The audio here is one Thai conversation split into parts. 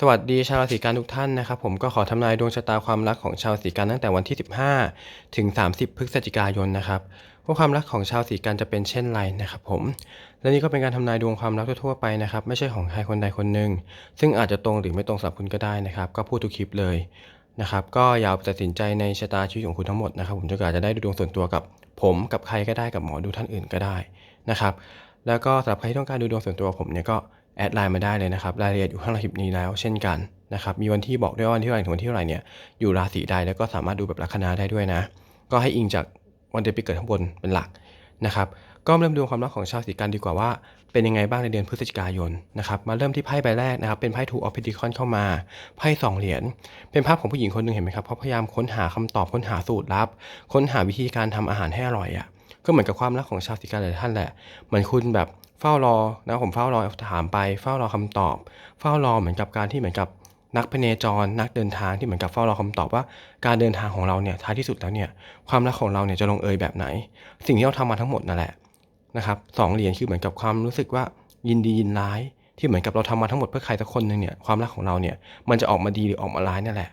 สวัสดีชาวราศีกันทุกท่านนะครับผมก็ขอทำนายดวงชะตาความรักของชาวราศีกันตั้งแต่วันที่ 15 ถึง 30 พฤศจิกายนนะครับว่าความรักของชาวราศีกันจะเป็นเช่นไรนะครับผมและนี่ก็เป็นการทำนายดวงความรักทั่วไปนะครับไม่ใช่ของใครคนใดคนหนึ่งซึ่งอาจจะตรงหรือไม่ตรงสำหรับคุณก็ได้นะครับ ก็พูดทุกคลิปเลยนะครับก็อย่าเอาไปตัดสินใจในชะตาชีวิตของคุณทั้งหมดนะครับผมจะอาจะได้ดูดวงส่วนตัวกับผมกับใครก็ได้กับหมอดูท่านอื่นก็ได้นะครับแล้วก็สำหรับใครที่ต้องการดูดวงส่วนตัวผมเนี่ยก็ แอดไลน์มาได้เลยนะครับ รายละเอียดอยู่ข้างล่างคลิปนี้แล้ว เช่นกันนะครับมีวันที่บอกด้วยว่าวันที่เท่าไหร่ถึงวันที่เท่าไหร่เนี่ยอยู่ราศีใดแล้วก็สามารถดูแบบลัคนาได้ด้วยนะ ก็ให้อิงจากวันเดือนปีเกิดข้างบนเป็นหลักนะครับก็เริ่มดูความรักของชาวราศีกันดีกว่าว่าเป็นยังไงบ้างในเดือนพฤศจิกายนนะครับมาเริ่มที่ไพ่ใบแรกนะครับเป็นไพ่ทูออฟเพดิคอนเข้ามาไพ่สองเหรียญเป็นภาพของผู้หญิงคนหนึ่งเห็นไหมครับเขาพยายามค้นหาคำตอบค้นหาสูตรลับ ค้นหาวิธีการทำอาหารให้อร่อยอะก็เหมือนกับความรักของชาวราศีกันหลายท่านแหละเหมือนคุณแบบ เฝ้ารอนะผมเฝ้ารอถามไปเฝ้ารอคำตอบ เฝ้ารอเหมือนกับการที่เหมือนกับนักพเนจรนักเดินทางที่เหมือนกับเฝ้ารอคำตอบว่า การเดินทางของเราเนี่ยท้ายที่สุดแล้วเนี่ยความรักของเราเนี่ยจะลงเอยแบบไหน สิ่งที่เราทำมาทั้งหมดนั่นแหละนะครับสองเหรียญคือเหมือนกับความรู้สึกว่ายินดียินร้าย ที่เหมือนกับเราทำมาทั้งหมดเพื่อใครสักคนหนึ่งเนี่ยความรักของเราเนี่ยมันจะออกมาดีหรือออกมาร้ายนั่นแหละ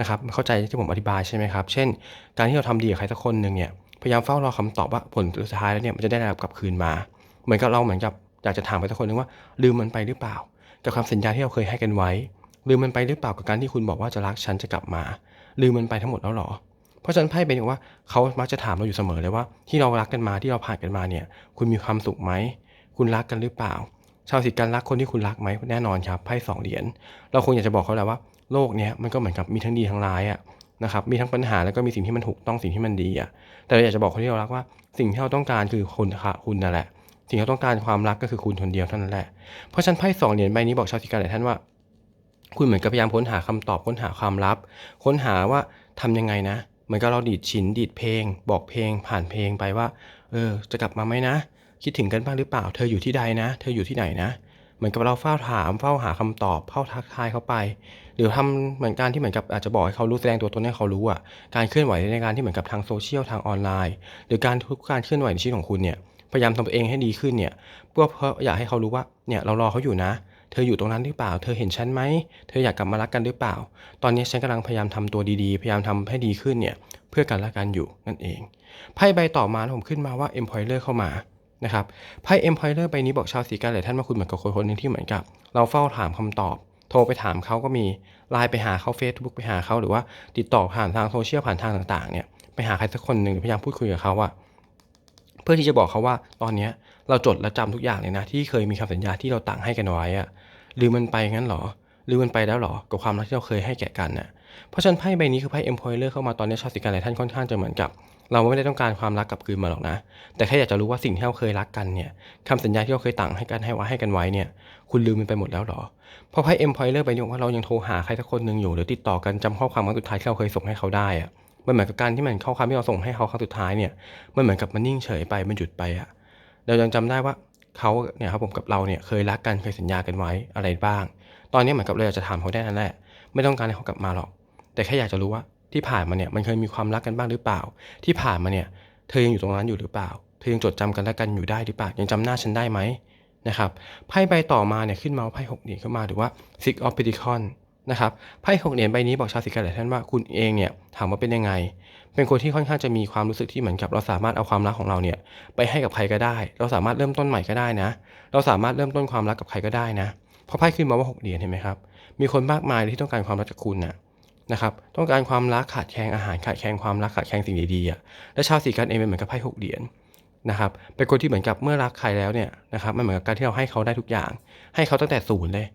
นะครับเข้าใจที่ผมอธิบายใช่ไหมครับ เช่น การที่เราทำดีกับใครสักคนหนึ่งเนี่ยพยายามเฝ้ารอคำตอบว่าผลสุดท้ายแล้วเนี่ยมันจะได้รับกลับคืนมา เหมือนกับเราเหมือนกับอยากจะถามไปสักคนหนึงว่า ลืมมันไปหรือเปล่า กับคำสัญญาที่เราเคยให้กันไว้ ลืมมันไปหรือเปล่ากับการที่คุณบอกว่าจะรักฉันจะกลับมา ลืมมันไปทั้งหมดแล้วหรอ เพราะฉะนั้นไพ่เป็นว่าเขามักจะถามเราอยู่เสมอเลยว่าที่เรารักกันมาที่เราผ่านกันมาเนี่ย คุณมีความสุขไหมคุณรักกันหรือเปล่า ชาวสิทธิกันรักคนที่คุณรักไหมแน่นอนครับไพ่สองเหรียญเราคงอยากจะบอกเขาแหละว่าโลกนี้มันก็เหมือนกับมีทั้งดีทั้งร้ายอะนะครับมีทั้งปัญหาแล้วก็มีสิ่งที่มันถูกต้องสิ่งที่มันดีอะแต่เราอยากจะบอกคนที่เรารักว่า สิ่งที่เราต้องการคือคุณค่ะคุณนั่นแหละ สิ่งที่เราต้องการความรักก็คือคุณคนเดียวเท่านั้นแหละ เพราะฉันไพ่สองเหรียญใบนี้บอกชาวสิกันหลายท่านว่า คุณเหมือนกับพยายามค้นหาคำตอบค้นหาความลับ ค้นหาว่าทำยังไงนะเหมือนกับเราดีดฉินดีดเพลง บอกเพลง ผ่านเพลงไปว่า เออ จะกลับมาไหมนะ คิดถึงกันบ้างหรือเปล่า เธออยู่ที่ใดนะ เธออยู่ที่ไหนนะ เหมือนกับเราเฝ้าถามเฝ้าหาคำตอบเฝ้าทักทายเขาไป หรือทำเหมือนการที่เหมือนกับอาจจะบอกให้เขารู้แสดงตัวตนให้เขารู้อะ การเคลื่อนไหวในการที่เหมือนกับทางโซเชียลทางออนไลน์ หรือการทุกการเคลื่อนไหวในชีวิตของคุณเนี่ย พยายามทำตัวเองให้ดีขึ้นเนี่ยเพื่อเพราะอยากให้เขารู้ว่าเนี่ยเรารอเขาอยู่นะ เธออยู่ตรงนั้นหรือเปล่า เธอเห็นฉันไหมเธออยากกลับมารักกันหรือเปล่า ตอนนี้ฉันกำลังพยายามทำตัวดีๆ พยายามทำให้ดีขึ้นเนี่ยเพื่อกันและกันอยู่นั่นเองไพ่ใบต่อมาผมขึ้นมาว่า Employer เข้ามานะครับไพ่ Employer ใบนี้บอกชาวสีกันหลายท่านว่าคุณเหมือนกับคนคนหนึ่งที่เหมือนกับ เราเฝ้าถามคำตอบโทรไปถามเขาก็มีไลน์ไปหาเขา Facebook ไปหาเขาหรือว่าติดต่อผ่านทางโซเชียลผ่านทางต่างๆเนี่ยไปหาใครสักคนหนึ่งพยายามพูดคุยกับเขาว่า เพื่อที่จะบอกเขาว่าตอนนี้เราจดและจำทุกอย่างเลยนะ ที่เคยมีคำสัญญาที่เราต่างให้กันไว้อะลืมมันไปงั้นเหรอลืมมันไปแล้วเหรอกับความรักที่เราเคยให้แก่กันน่ะเพราะฉะนั้นไพ่ใบนี้คือไพ่ employer เข้ามาตอนนี้ชาวสิกันหลายท่านค่อนข้างจะเหมือนกับ เราไม่ได้ต้องการความรักกลับคืนมาหรอกนะ แต่แค่อยากจะรู้ว่าสิ่งที่เราเคยรักกันเนี่ยคำสัญญาที่เราเคยต่างให้กันให้ไว้ให้กันไว้เนี่ย คุณลืมมันไปหมดแล้วเหรอเพราะไพ่ employer ใบนี้บอกว่าเรายังโทรหาใครสักคนหนึ่งอยู่หรือติดต่อกันจำข้อความครั้งสุดท้ายที่เราเคยส่งให้เขาได้อะ มันเหมือนกับการที่มันข้อความที่เราส่งให้เขาครั้งสุดท้ายเนี่ย มันเหมือนกับมันนิ่งเฉยไป มันหยุดไปอะเรายังจำได้ว่าเขาเนี่ยครับผมกับเราเนี่ยเคยรักกันเคยสัญญากันไว้อะไรบ้าง ตอนนี้เหมือนกับเราอยากจะถามเขาได้นั่นแหละ ไม่ต้องการให้เขากลับมาหรอก แต่แค่อยากจะรู้ว่าที่ผ่านมาเนี่ยมันเคยมีความรักกันบ้างหรือเปล่า ที่ผ่านมาเนี่ยเธอยังอยู่ตรงนั้นอยู่หรือเปล่า เธอยังจดจำกันและกันอยู่ได้หรือเปล่า ยังจำหน้าฉันได้ไหมนะครับ ไพ่ใบต่อมาเนี่ยขึ้นมาว่าไพ่หกเหรียญขึ้นมาหรือว่า six of pentacles นะครับไพ่หกเหรียญใบนี้บอกชาวสิกันหลายท่านว่าคุณเองเนี่ยถามว่าเป็นยังไง เป็นคนที่ค่อนข้างจะมีความรู้สึกที่เหมือนกับ เราสามารถเอาความรักของเราเนี่ยไปให้กับใครก็ได้ เราสามารถเริ่มต้นใหม่ก็ได้นะ เราสามารถเริ่มต้นความรักกับใครก็ได้นะเพราะไพ่ขึ้นมาว่าหกเหรียญเห็นไหมครับมีคนมากมายที่ต้องการความรักจากคุณนะนะครับต้องการความรักขาดแคลนอาหารขาดแคลนความรักขาดแคลนสิ่งดีๆอะและชาวสีกันเองเป็นเหมือนกับไพ่หกเหรียญนะครับเป็นคนที่เหมือนกับเมื่อรักใครแล้วเนี่ยนะครับมันเหมือนกับการที่เราให้เขาได้ทุกอย่าง ให้เขาตั้งแต่ศูนย์เลย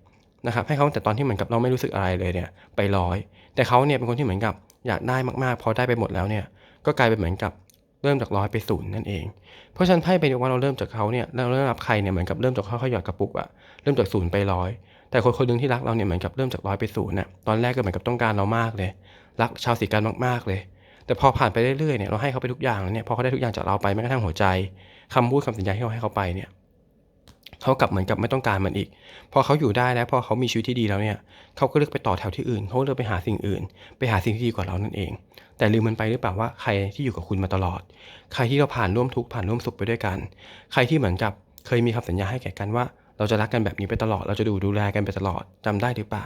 นะครับให้เขาแต่ตอนที่เหมือนกับเราไม่รู้สึกอะไรเลยเนี่ยไปร้อย แต่เขาเนี่ยเป็นคนที่เหมือนกับอยากได้มากๆพอได้ไปหมดแล้วเนี่ยก็กลายเป็นเหมือนกับเริ่มจากร้อยไปศูนย์นั่นเอง เพราะฉะนั้นไพ่เป็นว่าเราเริ่มจากเขาเนี่ยเราเริ่มรับใครเนี่ยเหมือนกับเริ่มจากค่อยๆหยอดกระปุกอะเริ่มจากศูนย์ไปร้อยแต่คนคนหนึ่งที่รักเราเนี่ยเหมือนกับเริ่มจากร้อยไปศูนย์น่ะตอนแรกก็เหมือนกับต้องการเรามากเลย รักชาวสีกันมากๆเลย แต่พอผ่านไปเรื่อยๆเนี่ยเราให้เขาไปทุกอย่างแล้วเนี่ยพอเขาได้ทุกอย่างจากเราไปแม้กระทั่งหัวใจคำพูดคำสัญญาที่เราให้เขาไปเนี่ย เขากลับเหมือนกับไม่ต้องการมันอีก พอเขาอยู่ได้แล้วพอเขามีชีวิตที่ดีแล้วเนี่ยเขาก็เลือกไปต่อแถวที่อื่น เขาเลือกไปหาสิ่งอื่น ไปหาสิ่งที่ดีกว่าเรานั่นเอง แต่ลืมมันไปหรือเปล่าว่าใครที่อยู่กับคุณมาตลอด ใครที่เราผ่านร่วมทุกข์ผ่านร่วมสุขไปด้วยกัน ใครที่เหมือนกับเคยมีคำสัญญาให้แก่กันว่า เราจะรักกันแบบนี้ไปตลอด เราจะดูดูแลกันไปตลอดจำได้หรือเปล่า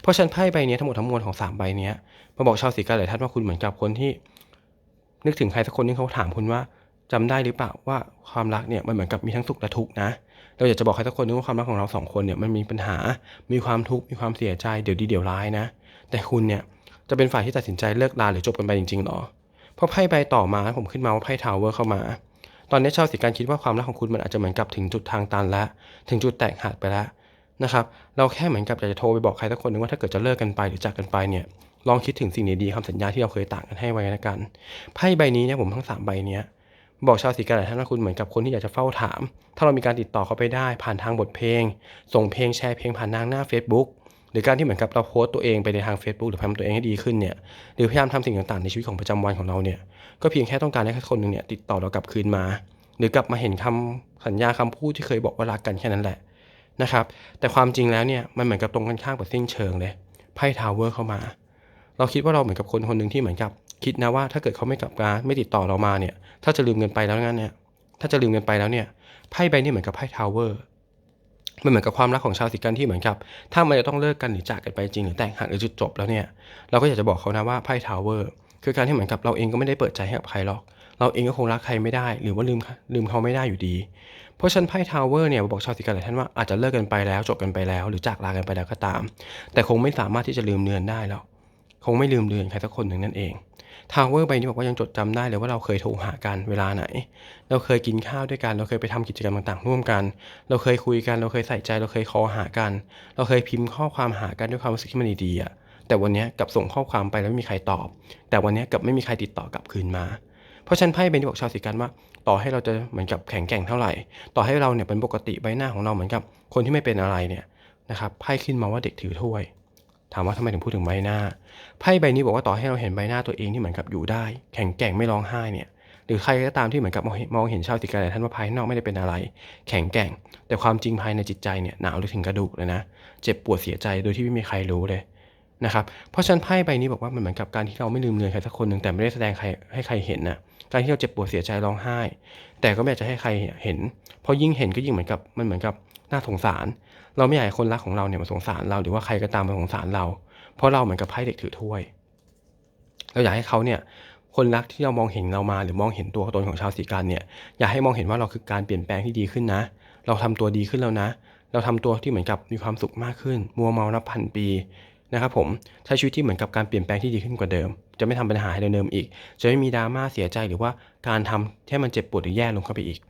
เพราะฉันไพ่ใบนี้ทั้งหมดทั้งมวลของสามใบนี้มาบอกชาวสีกันหลายท่านว่าคุณเหมือนกับคนที่ นึกถึงใครสักคนที่เขาถามคุณว่าจำได้หรือเปล่าว่าความรักเนี่ยมันเหมือนกับมีทั้งสุขและทุกข์นะ เราอยากจะบอกใครสักคนนึงว่าความรักของเราสองคนเนี่ยมันมีปัญหา มีความทุกข์ มีความเสียใจ เดี๋ยวดีเดี๋ยวร้ายนะ แต่คุณเนี่ยจะเป็นฝ่ายที่ตัดสินใจเลิกลาหรือจบกันไปจริงๆหรอ เพราะไพ่ใบต่อมาผมขึ้นมาว่าไพ่ทาวเวอร์เข้ามา ตอนนี้ชาวสีการคิดว่าความรักของคุณมันอาจจะเหมือนกับถึงจุดทางตันแล้ว ถึงจุดแตกหักไปแล้วนะครับ เราแค่เหมือนกับอยากจะโทรไปบอกใครสักคนหนึ่งว่าถ้าเกิดจะเลิกกันไปหรือจากกันไปเนี่ย ลองคิดถึงสิ่งดีๆคำสัญญาที่เราเคยต่างกันให้ไว้นะกัน ไพ่ใบนี้เนี่ยผมทั้งสามใบเนี้ย บอกชาวสีกันหลายท่านว่าคุณเหมือนกับคนที่อยากจะเฝ้าถาม ถ้าเรามีการติดต่อเขาไปได้ผ่านทางบทเพลง ส่งเพลงแชร์เพลงผ่านทางหน้า Facebook หรือการที่เหมือนกับเราโพสต์ตัวเองไปในทาง Facebook หรือพยายามตัวเองให้ดีขึ้นเนี่ยหรือพยายามทำสิ่งต่างๆในชีวิตของประจำวันของเราเนี่ยก็เพียงแค่ต้องการให้คนหนึ่งเนี่ยติดต่อเรากลับคืนมา หรือกลับมาเห็นคำสัญญาคำพูดที่เคยบอกว่ารักกันแค่นั้นแหละนะครับแต่ความจริงแล้วเนี่ยมันเหมือนกับตรงกันข้ามกับสิ้นเชิงเลยไพ่ทาวเวอร์เข้ามา เราคิดว่าเราเหมือนกับคนคนหนึ่งที่เหมือนกับ คิดนะว่าถ้าเกิดเขาไม่กลับมาไม่ติดต่อเรามาเนี่ย ถ้าจะลืมเงินไปแล้วงั้นเนี่ยถ้าจะลืมเงินไปแล้วเนี่ยไพ่ใบนี้เหมือนกับไพ่ทาวเวอร์มันเหมือนกับความรักของชาวสิกันที่เหมือนกับ ถ้ามันจะต้องเลิกกันหรือจากกันไปจริงหรือแตกหักหรือจุดจบแล้วเนี่ยเราก็อยากจะบอกเขานะว่าไพ่ทาวเวอร์คือการที่เหมือนกับเราเองก็ไม่ได้เปิดใจให้กับใครหรอก เราเองก็คงรักใครไม่ได้ หรือว่าลืมลืมเขาไม่ได้อยู่ดี เพราะฉันไพ่ทาวเวอร์เนี่ยบอกชาวสิกันหลายท่านว่าอาจจะเลิกกันไปแล้วจบกันไปแล้ว หรือจากลากันไปแล้วก็ตาม แต่คงไม่สามารถที่จะลืมเลือนได้หรอกคงไม่ลืมเลือนใครสักคนหนึ่งนั่นเอง ทาวเวอร์ใบนี้บอกว่ายังจดจำได้เลยว่าเราเคยโทรหากันเวลาไหน เราเคยกินข้าวด้วยกัน เราเคยไปทำกิจกรรมต่างๆ ร่วมกัน เราเคยคุยกัน เราเคยใส่ใจ เราเคยคอหากัน เราเคยพิมพ์ข้อความหากันด้วยความรู้สึกที่มันดีๆอะ แต่วันนี้กับส่งข้อความไปแล้วไม่มีใครตอบ แต่วันนี้กับไม่มีใครติดต่อกลับคืนมา เพราะฉันไพ่ใบนี้บอกชาวสิกันว่า ต่อให้เราจะเหมือนกับแข็งแกร่งเท่าไหร่ ต่อให้เราเนี่ยเป็นปกติใบหน้าของเราเหมือนกับคนที่ไม่เป็นอะไรเนี่ยนะครับไพ่ขึ้นมาว่าเด็กถือถ้วย ถามว่าทำไมถึงพูดถึงใบหน้า ไพ่ใบนี้บอกว่าต่อให้เราเห็นใบหน้าตัวเองที่เหมือนกับอยู่ได้ แข็งแกร่งไม่ร้องไห้เนี่ย หรือใครก็ตามที่เหมือนกับมองเห็นชาวสิกันหลายท่านว่าภายนอกไม่ได้เป็นอะไร แข็งแกร่ง แต่ความจริงภายในจิตใจเนี่ยหนาวลึกถึงกระดูกเลยนะ เจ็บปวดเสียใจโดยที่ไม่มีใครรู้เลยนะครับ เพราะฉะนั้นไพ่ใบนี้บอกว่ามันเหมือนกับการที่เราไม่ลืมเลือนใครสักคนหนึ่งแต่ไม่ได้แสดงใครให้ใครเห็นนะการที่เราเจ็บปวดเสียใจร้องไห้ แต่ก็ไม่อยากจะให้ใครเห็น เพราะยิ่งเห็นก็ยิ่งเหมือนกับมันเหมือนกับน่าสงสาร เราไม่อยากให้คนรักของเราเนี่ยมาสงสารเราหรือว่าใครก็ตามมาสงสารเรา เพราะเราเหมือนกับไพ่เด็กถือถ้วย เราอยากให้เขาเนี่ยคนรักที่เรามองเห็นเรามาหรือมองเห็นตัวตนของชาวสีกันเนี่ยอยากให้มองเห็นว่าเราคือการเปลี่ยนแปลงที่ดีขึ้นนะ เราทำตัวดีขึ้นแล้วนะ เราทำตัวที่เหมือนกับมีความสุขมากขึ้น มัวเมานับพันปีนะครับผมใช้ชีวิตที่เหมือนกับการเปลี่ยนแปลงที่ดีขึ้นกว่าเดิม จะไม่ทำปัญหาให้เดิมอีก จะไม่มีดราม่าเสียใจหรือว่าการทำให้มันเจ็บปวดหรือแย่ลงเข้าไปอีก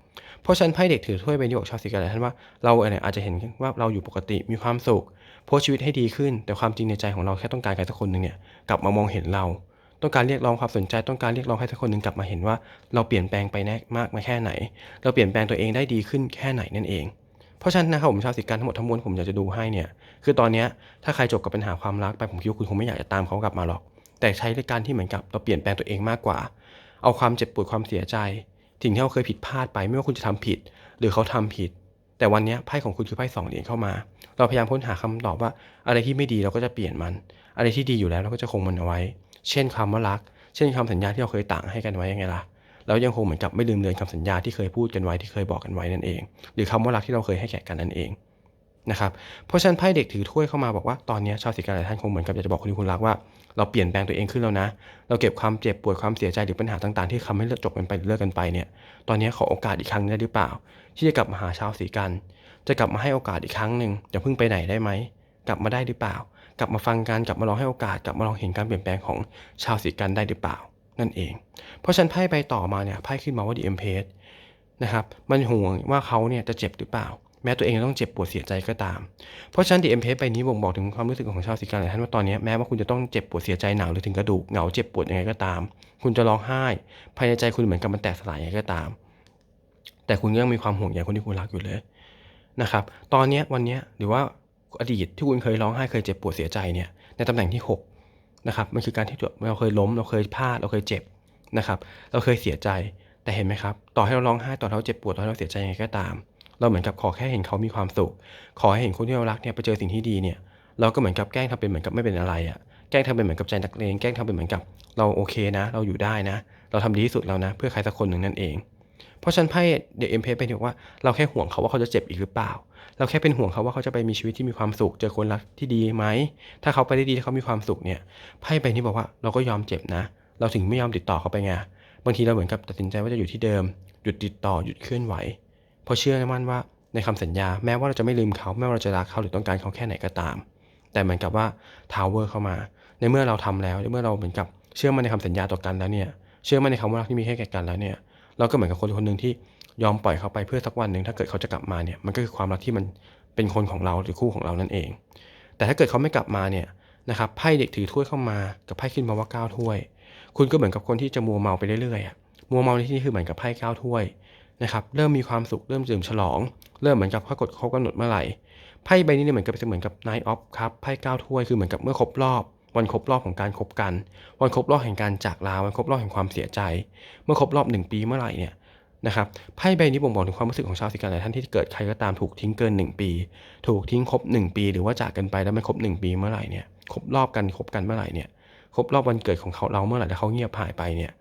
เพราะฉันไพ่เด็กถือถ้วยใบนี้บอกชาวสีกันหลยท่านว่าเราเนี่ยอาจจะเห็นว่าเราอยู่ปกติมีความสุขโพสชีวิตให้ดีขึ้น แต่ความจริงในใจของเราแค่ต้องการใครสักคนหนึ่งเนี่ยกลับมามองเห็นเรา ต้องการเรียกร้องความสนใจต้องการเรียกร้องให้สักคนหนึ่งกลับมาเห็นว่า เราเปลี่ยนแปลงไปแน่มากมาแค่ไหน เราเปลี่ยนแปลงตัวเองได้ดีขึ้นแค่ไหนนั่นเองเพราะฉะนั้นนะครับผมชาวสิกันทั้งหมดทั้งมวลผมอยากจะดูให้เนี่ยคือตอนนี้ถ้าใครจบกับปัญหาความรักไปผมคิดว่าคุณคงไม่อยากจะตามเขากลับมาหรอก แต่ใช้ในการที่เหมือนกับเราเปลี่ยนแปลงตัวเองมากกว่า เอาความเจ็บปวดความเสียใจ สิ่งที่เราเคยผิดพลาดไป ไม่ว่าคุณจะทำผิด หรือเขาทำผิด แต่วันนี้ไพ่ของคุณคือไพ่สองเหรียญเข้ามา เราพยายามค้นหาคำตอบว่า อะไรที่ไม่ดีเราก็จะเปลี่ยนมัน อะไรที่ดีอยู่แล้วเราก็จะคงมันเอาไว้ เช่นคำว่ารัก เช่นคำสัญญาที่เราเคยต่างให้กันไว้ยังไงล่ะแล้วยังคงเหมือนกับไม่ลืมเลือนคำสัญญาที่เคยพูดกันไว้ที่เคยบอกกันไว้นั่นเอง หรือคำว่ารักที่เราเคยให้แก่กันนั่นเอง นะครับเพราะฉะนั้นไพ่เด็กถือถ้วยเข้ามาบอกว่าตอนนี้ชาวสิกันหลายท่านคงเหมือนกับอยากจะบอกคนที่คุณรักว่าเราเปลี่ยนแปลงตัวเองขึ้นแล้วนะ เราเก็บความเจ็บปวดความเสียใจหรือปัญหาต่างๆ ที่ทำให้จบกันไปหรือเลิกกันไปเนี่ยตอนนี้ขอโอกาสอีกครั้งได้หรือเปล่า ที่จะกลับมาหาชาวสีกัน จะกลับมาให้โอกาสอีกครั้งหนึ่งอย่าเพิ่งไปไหนได้ไหมกลับมาได้หรือเปล่า กลับมาฟังกันกลับมาลองให้โอกาสกลับมาลองเห็นการเปลี่ยนแปลงของชาวสีกันได้หรือเปล่า นั่นเอง เพราะฉันไพ่ใบต่อมาเนี่ยไพ่ขึ้นมาว่าดีเอ็มเพสนะครับมันห่วงว่าเขาเนี่ยจะเจ็บหรือเปล่า แม้ตัวเองต้องเจ็บปวดเสียใจก็ตาม เพราะฉะนั้นดีเอ็มเพสใบนี้บ่งบอกถึงความรู้สึกของชาวสีกันหลายท่านว่าตอนนี้แม้ว่าคุณจะต้องเจ็บปวดเสียใจหนาวหรือถึงกระดูกเหงาเจ็บปวดยังไงก็ตาม คุณจะร้องไห้ ภายในใจคุณเหมือนกับมันแตกสลายยังไงก็ตาม แต่คุณยังมีความห่วงใยคนที่คุณรักอยู่เลยนะครับตอนนี้วันนี้หรือว่าอดีตที่คุณเคยร้องไห้เคยเจ็บปวดเสียใจเนี่ยในตำแหน่งที่ 6 นะครับ มันคือการที่เราเคยล้ม เราเคยพลาด เราเคยเจ็บนะครับ เราเคยเสียใจ แต่เห็นไหมครับ ต่อให้เราร้องไห้ต่อให้เราเจ็บปวดต่อให้เราเสียใจยังไงก็ตาม เราเหมือนกับขอแค่เห็นเขามีความสุข ขอให้เห็นคนที่เรารักเนี่ยไปเจอสิ่งที่ดีเนี่ย เราก็เหมือนกับแกล้งทำเป็นเหมือนกับไม่เป็นอะไรอะ่ะ แกล้งทำเป็นเหมือนกับใจนักเลง แกล้งทำเป็นเหมือนกับ เราโอเคนะ เราอยู่ได้นะ เราทำดีที่สุดแล้วนะ เพื่อใครสักคนหนึ่งนั่นเอง เพราะฉันไพ่เดอะเอ็มเพเป็นบอกว่าเราแค่ห่วงเขาว่าเขาจะเจ็บอีกหรือเปล่า เราแค่เป็นห่วงเขาว่าเขาจะไปมีชีวิตที่มีความสุข เจอคนรักที่ดีไหม ถ้าเขาไปได้ดีถ้าเขามีความสุขเนี่ย ไพ่ใบนี้บอกว่าเราก็ยอมเจ็บนะ เราถึงไม่ยอมติดต่อเขาไปไง บางทีเราเหมือนกับตัดสินใจว่าจะอยู่ที่เดิม หยุดติดต่อ หยุดเคลื่อนไหว เพราะเชื่อมั่นว่าในคำสัญญาแม้ว่าเราจะไม่ลืมเขา แม้ว่าเราจะรักเขาหรือต้องการเขาแค่ไหนก็ตาม แต่เหมือนกับว่าทาวเวอร์เข้ามา ในเมื่อเราทำแล้วในเมื่อเราเหมือนกับเชื่อมั่นในคำสัญญาต่อกันแล้วเนี่ย เชื่อมั่นในคำว่ารักที่มีให้แก่กันแล้วเนี่ย เราก็เหมือนกับคนคนหนึ่งที่ยอมปล่อยเขาไปเพื่อสักวันหนึ่งถ้าเกิดเขาจะกลับมาเนี่ย มันก็คือความรักที่มันเป็นคนของเราหรือคู่ของเรานั่นเอง แต่ถ้าเกิดเขาไม่กลับมาเนี่ยนะครับ ไพ่เด็กถือถ้วยเข้ามา กับไพ่ขึ้นมาว่าก้าถ้วย คุณก็เหมือนกับคนที่จะมัวเมาไปเรื่อยๆมัวเมาในที่นี้คือเหมือนกับไพ่ก้าถ้วย นะครับเริ่มมีความสุขเริ่มดื่มฉลอง เริ่มเหมือนกับเขากดครบกำหนดเมื่อไหร่ไพ่ใบนี้เนี่ยเหมือนกับเป็นเหมือนกับ Night of ครับไพ่เก้าถ้วยคือเหมือนกับเมื่อครบรอบ วันครบรอบของการคบกัน วันครบรอบแห่งการจากลาวันครบรอบแห่งความเสียใจ เมื่อครบรอบหนึ่งปีเมื่อไหร่เนี่ยนะครับไพ่ใบนี้บ่งบอกถึงความรู้สึกของชาวสิกันหลายท่านที่เกิดใครก็ตามถูกทิ้งเกิน 1 ปี ถูกทิ้งครบ 1 ปี หรือว่าจากกันไปแล้วไม่ครบ 1 ปีเมื่อไหร่เนี่ยครบรอบกันคบกันเมื่อไหร่เนี่ยครบรอบวันเกิดของเขาเราเมื่อไหร่แล้วเขาเงียบหายไปเนี่ย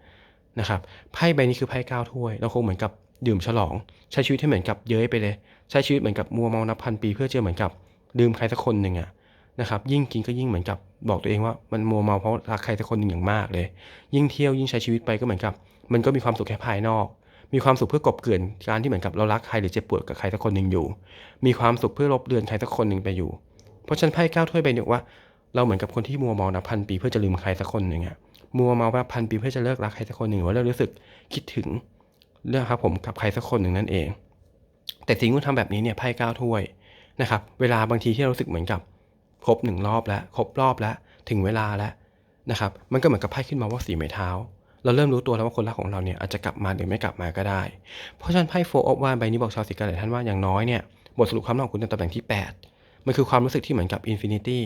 นะครับไพ่ใบนี้คือไพ่เก้าถ้วยเราคงเหมือนกับ ดื่มฉลอง ใช้ชีวิตให้เหมือนกับเย้ยไปเลย ใช้ชีวิตเหมือนกับมัวเมานับพันปี เพื่อเจะเหมือนกับลืมใครสักคนหนึ่งอะนะครับยิ่งกินก็ยิ่งเหมือนกับบอกตัวเองว่ามันมัวเมาเพราะรักใครสักคนหนึ่งอย่างมากเลย ยิ่งเที่ยวยิ่งใช้ชีวิตไปก็เหมือนกับ มันก็มีความสุขแค่ภายนอก มีความสุขเพื่อกบเกลื่อนการที่เหมือนกับเรารักใครหรือเจ็บปวดกับใครสักคนหนึ่งอยู่ มีความสุขเพื่อลบเลือนใครสักคนหนึ่งไปอยู่ เพราะฉันไพ่ก้าถ้วยใบนี้ว่าเราเหมือนกับคนที่มัวเมานับพันปีเพื่อจะลืมใครสักคนหนึ่งอะมัวเมานับพันปีเพื่อจะเลิกรักใครสักคนหนึ่งว่าเรารู้สึกคิดถึง เรื่องครับผมกับใครสักคนหนึ่งนั่นเอง แต่สิ่งที่ทำแบบนี้เนี่ยไพ่เก้าถ้วยนะครับเวลาบางทีที่เรารู้สึกเหมือนกับครบหนึ่งรอบแล้วครบรอบแล้วถึงเวลาแล้วนะครับมันก็เหมือนกับไพ่ขึ้นมาว่าสีไม้เท้า เราเริ่มรู้ตัวแล้วว่าคนรักของเราเนี่ยอาจจะกลับมาหรือไม่กลับมาก็ได้ เพราะฉะนั้นไพ่โฟร์ออฟวานใบนี้บอกชาวสิกันหลายท่านว่าอย่างน้อยเนี่ยบทสรุปความรักของคุณในตำแหน่งที่ 8 มันคือความรู้สึกที่เหมือนกับอินฟินิตี้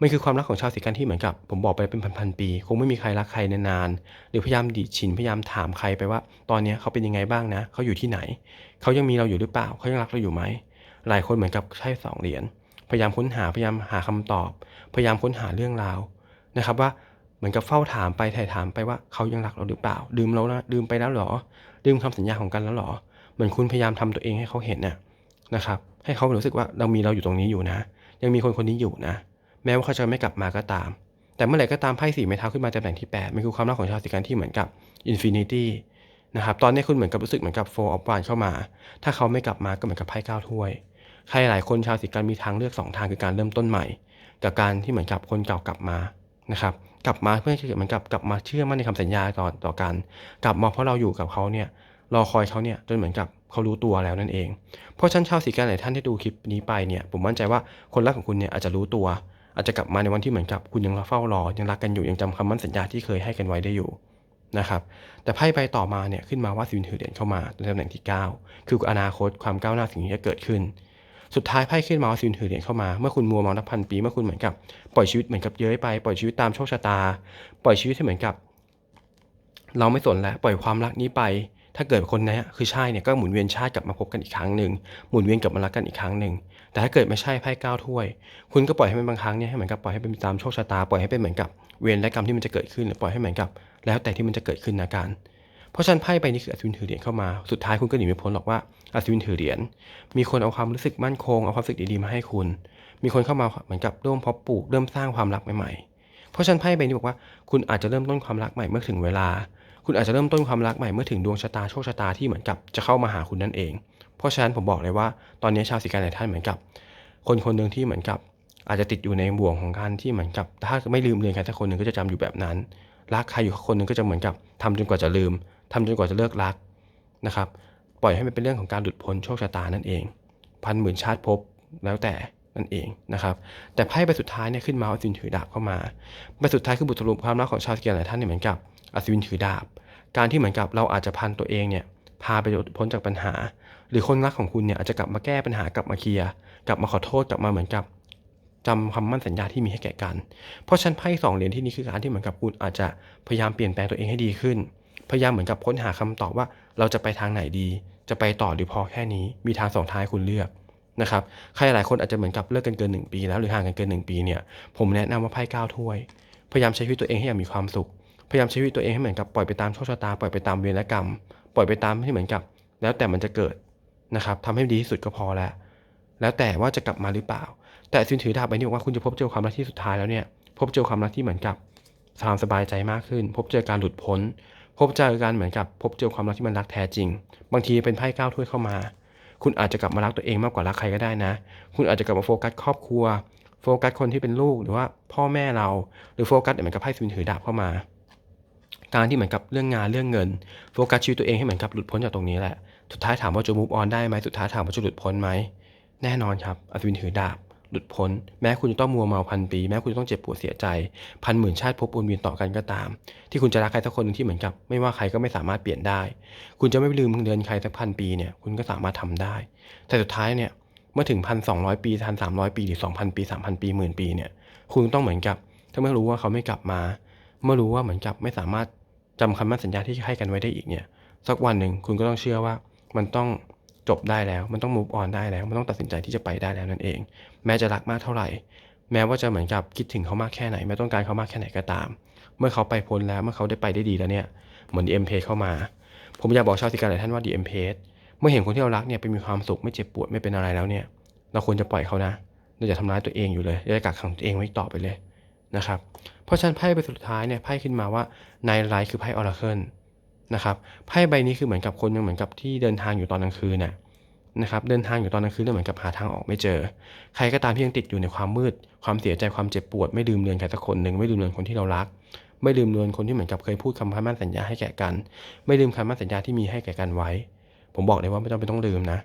มันคือความรักของชาวสิกันที่เหมือนกับ ผมบอกไปเป็นพันๆปี คงไม่มีใครรักใครนานๆหรือพยายามดีดฉินพยายามถามใครไปว่า ตอนนี้เขาเป็นยังไงบ้างนะเขาอยู่ที่ไหน เขายังมีเราอยู่หรือเปล่าเขายังรักเราอยู่ไหมหลายคนเหมือนกับใช่สองเหรียญพยายามค้นหาพยายามหาคำตอบ พยายามค้นหาเรื่องราวนะครับว่าเหมือนกับเฝ้าถามไปถ่ายถามไปว่าเขายังรักเราหรือเปล่าลืมเราแล้วลืมไปแล้วหรอลืมคำสัญญาของกันแล้วหรอเหมือนคุณพยายามทำตัวเองให้เขาเห็นน่ะ นะครับ ให้เขารู้สึกว่าเรามีเราอยู่ตรงนี้อยู่นะ ยังมีคนคนนี้อยู่นะ แม้ว่าเขาจะไม่กลับมาก็ตาม แต่เมื่อไหร่ก็ตามไพ่สีไม้เท้าขึ้นมาตำแหน่งที่8มันคือความรักของชาวสิกันที่เหมือนกับอินฟินิตี้นะครับ ตอนนี้คุณเหมือนกับรู้สึกเหมือนกับโฟร์ออฟวานเข้ามา ถ้าเขาไม่กลับมาก็เหมือนกับไพ่เก้าถ้วย ใครหลายคนชาวสิกันมีทางเลือก 2 ทางคือการเริ่มต้นใหม่กับการที่เหมือนกับคนเก่ากลับมานะครับกลับมาเพื่อจะเหมือนกับกลับมาเชื่อมั่นในคำสัญญาต่อต่อกัน กลับมาเพราะเราอยู่กับเขาเนี่ย รอคอยเขาเนี่ยจนเหมือนกับเขารู้ตัวแล้วนั่นเอง เพราะฉะนันชาวสีกันหลายท่านที่ดูคลิปนี้ไปเนี่ยผมมั่นใจว่าคนรักของคุณเนี่ยอาจจะรู้ตัว อาจจะกลับมาในวันที่เหมือนกับคุณยังเฝ้ารอ ยังรักกันอยู่ยังจำคำมั่นสัญญาที่เคยให้กันไว้ได้อยู่นะครับแต่ไพ่ใบต่อมาเนี่ยขึ้นมาว่าสินถือเหรียญเข้ามาในตำแหน่งที่ 9 คืออนาคตความก้าวหน้าสิ่งที่จะเกิดขึ้น สุดท้ายไพ่ขึ้นมาว่าสินถือเหรียญเข้ามาเมื่อคุณมัวเมานับพันปีเมื่อคุณเหมือนกับปล่อยชีวิตเหมือนกับเย้ยไปปล่อยชีวิตตามโชคชะตา ปล่อยชีวิตให้เหมือนกับ เราไม่สนแล้วปล่อยความรักนี้ไป ถ้าเกิดคนนี้คือใช่เนี่ยก็หมุนเวียนชาติกลับมาพบกันอีกครั้งหนึ่งหมุนเวียนกลับมารักกันอีกครั้งหนึ่งแต่ถ้าเกิดไม่ใช่ไพ่เก้าถ้วย คุณก็ปล่อยให้มันบางครั้งเนี่ยให้เหมือนกับปล่อยให้เป็นตามโชคชะตาปล่อยให้เป็นเหมือนกับเวรและกรรมที่มันจะเกิดขึ้นหรือปล่อยให้เหมือนกับ แล้วแต่ที่มันจะเกิดขึ้นนะการเพราะฉะนั้นไพ่ใบนี้คืออัศวินถือเหรียญเข้ามาสุดท้ายคุณก็หนีไม่พ้นหรอกว่าอัศวินถือเหรียญมีคนเอาความรู้สึกมั่นคงเอาความรู้สึกดีๆมาให้คุณ มีคนเข้ามาเหมือนกับเริ่มเพาะปลูกเริ่มสร้างความรักใหม่ๆเพราะฉะนั้นไพ่ใบนี้บอกว่าคุณอาจจะเริ่มต้นความรักใหม่เมื่อถึงเวลา คุณอาจจะเริ่มต้นความรักใหม่เมื่อถึงดวงชะตาโชคชะตาที่เหมือนกับจะเข้ามาหาคุณนั่นเอง เพราะฉะนั้นผมบอกเลยว่าตอนนี้ชาวสิกันหลายท่านเหมือนกับ คนคนหนึ่งที่เหมือนกับ อาจจะติดอยู่ในบ่วงของการที่เหมือนกับ ถ้าไม่ลืมเรียนใครสักคนหนึ่งก็จะจำอยู่แบบนั้น รักใครอยู่คนหนึ่งก็จะเหมือนกับทำจนกว่าจะลืมทำจนกว่าจะเลิกรักนะครับ ปล่อยให้มันเป็นเรื่องของการหลุดพ้นโชคชะตานั่นเอง พันหมื่นชาติภพแล้วแต่ นั่นเองนะครับ แต่ไพ่ใบสุดท้ายเนี่ยขึ้นมาอัศวินถือดาบเข้ามาใบสุดท้ายคือบทสรุปความรักของชาวสเกียร์หลายท่านเนี่ยเหมือนกับอัศวินถือดาบ การที่เหมือนกับเราอาจจะพันตัวเองเนี่ยพาไปพ้นจากปัญหา หรือคนรักของคุณเนี่ยอาจจะกลับมาแก้ปัญหากลับมาเคลียร์กลับมาขอโทษกลับมาเหมือนกับจำคำมั่นสัญญาที่มีให้แก่กัน เพราะฉันไพ่สองเหรียญที่นี้คือการที่เหมือนกับคุณอาจจะพยายามเปลี่ยนแปลงตัวเองให้ดีขึ้น พยายามเหมือนกับค้นหาคำตอบว่าเราจะไปทางไหนดี จะไปต่อหรือพอแค่นี้ มีทางสองทางให้คุณเลือก นะครับใครหลายคนอาจจะเหมือนกับเลิกกันเกิน 1 ปีแล้วหรือห่างกันเกิน 1 ปีเนี่ยผมแนะนำว่าไพ่ก้าถ้วย พยายามใช้ชีวิตตัวเองให้อย่างมีความสุข พยายามใช้ชีวิตตัวเองให้เหมือนกับปล่อยไปตามโชคชะตาปล่อยไปตามเวรและกรรม ปล่อยไปตามที่เหมือนกับ แล้วแต่มันจะเกิดนะครับทำให้ดีที่สุดก็พอแล้ว แล้วแต่ว่าจะกลับมาหรือเปล่า แต่ซินถือดาบใบนี้บอกว่าคุณจะพบเจอความรักที่สุดท้ายแล้วเนี่ยพบเจอความรักที่เหมือนกับความสบายใจมากขึ้น พบเจอการหลุดพ้น พบเจอการเหมือนกับ พบเจอความรักที่มันรักแท้จริง บางทีเป็นไพ่ก้าวถ้วยเข้ามา คุณอาจจะกลับมารักตัวเองมากกว่ารักใครก็ได้นะ คุณอาจจะกลับมาโฟกัสครอบครัว โฟกัสคนที่เป็นลูกหรือว่าพ่อแม่เรา หรือโฟกัสเหมือนกับไพ่สินถือดาบเข้ามา การที่เหมือนกับเรื่องงานเรื่องเงิน โฟกัสชีวิตตัวเองให้เหมือนกับหลุดพ้นจากตรงนี้แหละ สุดท้ายถามว่าจะมูฟออนได้ไหมสุดท้ายถามว่าจะหลุดพ้นไหม แน่นอนครับอัศวินถือดาบ หลุดพ้น แม้คุณจะต้องมัวเมาพันปี แม้คุณจะต้องเจ็บปวดเสียใจ พันหมื่นชาติภพวนเวียนต่อกันก็ตาม ที่คุณจะรักใครสักคนหนึ่งที่เหมือนกับ ไม่ว่าใครก็ไม่สามารถเปลี่ยนได้ คุณจะไม่ลืมเดือนใครสักพันปีเนี่ยคุณก็สามารถทำได้ แต่สุดท้ายเนี่ยเมื่อถึงพันสองร้อยปีพันสามร้อยปีหรือสองพันปีสามพันปีหมื่นปีเนี่ยคุณต้องเหมือนกับ ถ้าเมื่อรู้ว่าเขาไม่กลับมา เมื่อรู้ว่าเหมือนกับไม่สามารถจำคำมั่นสัญญาที่ให้กันไว้ได้อีกเนี่ยสักวันหนึ่งคุณก็ต้องเชื่อว่ามันต้อง จบได้แล้ว มันต้อง move on ได้แล้ว มันต้องตัดสินใจที่จะไปได้แล้วนั่นเอง แม้จะรักมากเท่าไหร่ แม้ว่าจะเหมือนกับคิดถึงเขามากแค่ไหน แม้ต้องการเขามากแค่ไหนก็ตาม เมื่อเขาไปพ้นแล้ว เมื่อเขาได้ไปได้ดีแล้วเนี่ย เหมือน DM p เข้ามา ผมอยากบอกชาวสิการหลายท่านว่า DM p เมื่อเห็นคนที่เรารักเนี่ยไปมีความสุขไม่เจ็บปวดไม่เป็นอะไรแล้วเนี่ย เราควรจะปล่อยเขานะเราอย่าทำร้ายตัวเองอยู่เลยอย่ากักขังตัวเองไว้ต่อไปเลยนะครับ เพราะฉะนั้นไพ่ใบสุดท้ายเนี่ยไพ่ขึ้นมาว่าในไลท์คือไพ่ออราเคิล นะครับไพ่ใบนี้คือเหมือนกับคนยังเหมือนกับที่เดินทางอยู่ตอนกลางคืนน่ะนะครับเดินทางอยู่ตอนกลางคืนแล้วเหมือนกับหาทางออกไม่เจอ ใครก็ตามที่ยังติดอยู่ในความมืด ความเสียใจความเจ็บปวด ไม่ลืมเลือนใครสักคนหนึ่งไม่ลืมเลือนคนที่เรารัก ไม่ลืมเลือนคนที่เหมือนกับเคยพูดคำมั่นสัญญาให้แก่กัน ไม่ลืมคำมั่นสัญญาที่มีให้แก่กันไว้ ผมบอกเลยว่าไม่ต้องไปต้องลืมนะ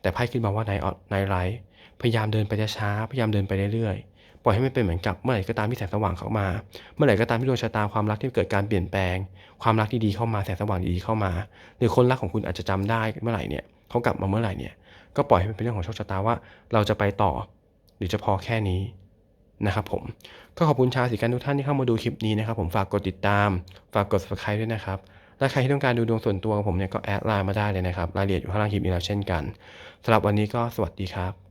แต่ไพ่ขึ้นมาว่าในในไลท์พยายามเดินไปช้าพยายามเดินไปเรื่อยๆ ปล่อยให้มันเป็นเหมือนกับเมื่อไหร่ก็ตามที่แสงสว่างเข้ามา เมื่อไหร่ก็ตามที่ดวงชะตาความรักที่เกิดการเปลี่ยนแปลง ความรักที่ดีเข้ามาแสงสว่างดีๆเข้ามา หรือคนรักของคุณอาจจะจำได้เมื่อไหร่เนี่ยเขากลับมาเมื่อไหร่เนี่ยก็ปล่อยให้มันเป็นเรื่องของโชคชะตาว่า เราจะไปต่อ หรือจะพอแค่นี้นะครับผมก็ขอบคุณชาวสีกันทุกท่านที่เข้ามาดูคลิปนี้นะครับผมฝากกดติดตาม ฝากกด subscribe ด้วยนะครับและใครที่ต้องการดูดวงส่วนตัวของผมเนี่ยก็แอดไลน์มาได้เลยนะครับรายละเอียดอยู่ข้างล่างคลิปนี้แล้วเช่นกันสำหรับวันนี้ก็สวัสดีครับ